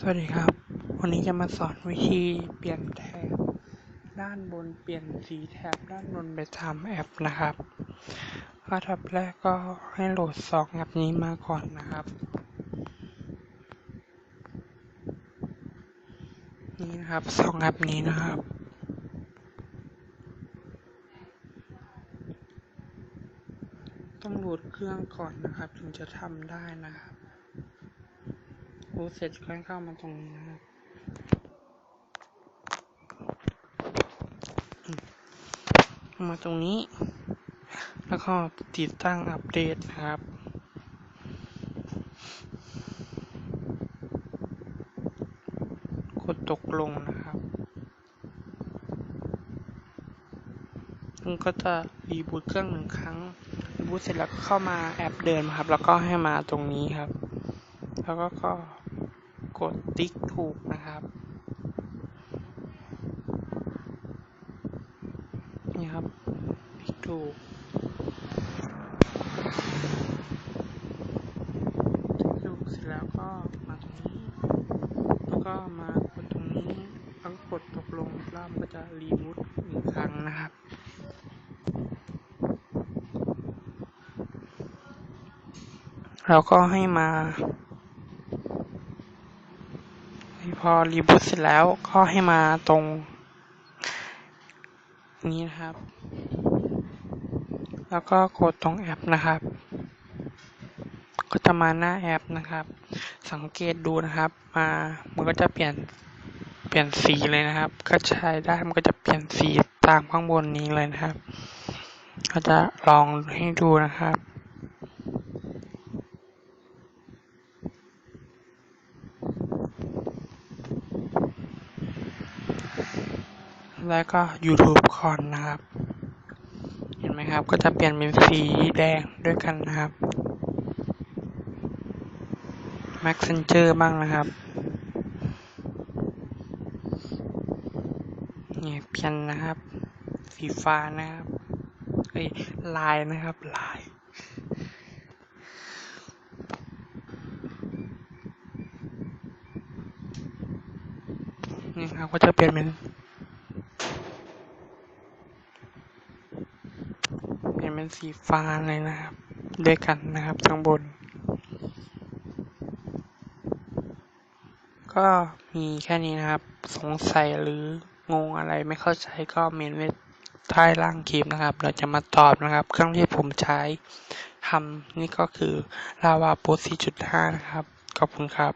สวัสดีครับ วันนี้จะมาสอนวิธีเปลี่ยนแถบด้านบนเปลี่ยนสีแถบด้านบนไปตามแอปนะครับอันดับแรกก็ให้โหลดสองแอปนี้มาก่อนนะครับ นี่นะครับสองแอปนี้นะครับต้องโหลดเครื่องก่อนนะครับ ถึงจะทำได้นะครับ รูดเสร็จค่อยเข้ามาตรงนี้นะครับมามาตรงนี้ แล้วก็ติดตั้งอัปเดตนะครับกดตกลงนะครับมันก็จะรีบูตเครื่องหนึ่งครั้งรีบูตเสร็จแล้วก็เข้ามาแอปเดิมครับ แล้วก็ให้มาตรงนี้ครับ แล้วก็ก็ กดติ๊กถูกนะครับนี่ครับติ๊กถูกติ๊กถูกเสร็จแล้วก็มาตรงนี้แล้วก็มากดตรงนี้แล้วก็กดตกลงรอบก็จะรีบูตหนึ่งครั้งนะครับแล้วก็ให้มา พอรีบูตเสร็จแล้วก็ให้มาตรง นี้นะครับ แล้วก็กดตรงแอปนะครับ ก็จะมาหน้าแอปนะครับ สังเกตดูนะครับ มามันก็จะเปลี่ยนเปลี่ยนสีเลยนะครับ ก็ใช้ได้มันก็จะเปลี่ยนสีตามข้างบนนี้เลยนะครับ ก็จะลองให้ดูนะครับ แล้วก็ YouTube คอนนะครับ เห็นไหมครับ ก็จะเปลี่ยนเป็นสีแดงด้วยกันนะครับ Messenger บ้างนะครับ นี่เปลี่ยนนะครับ สีฟ้านะครับเอ้ยลายนะครับลายนี่ครับก็จะเปลี่ยนเป็น เปลี่ยนเป็น สีฟ้าเลยนะครับด้วยกันนะครับข้างบน ก็มีแค่นี้นะครับ สงสัยหรืองงอะไรไม่เข้าใจก็เมนไว้ใต้ล่างคลิปนะครับ เราจะมาตอบนะครับ เครื่องที่ผมใช้ทำนี่ก็คือ Lava Post 4.5 นะครับ ขอบคุณครับ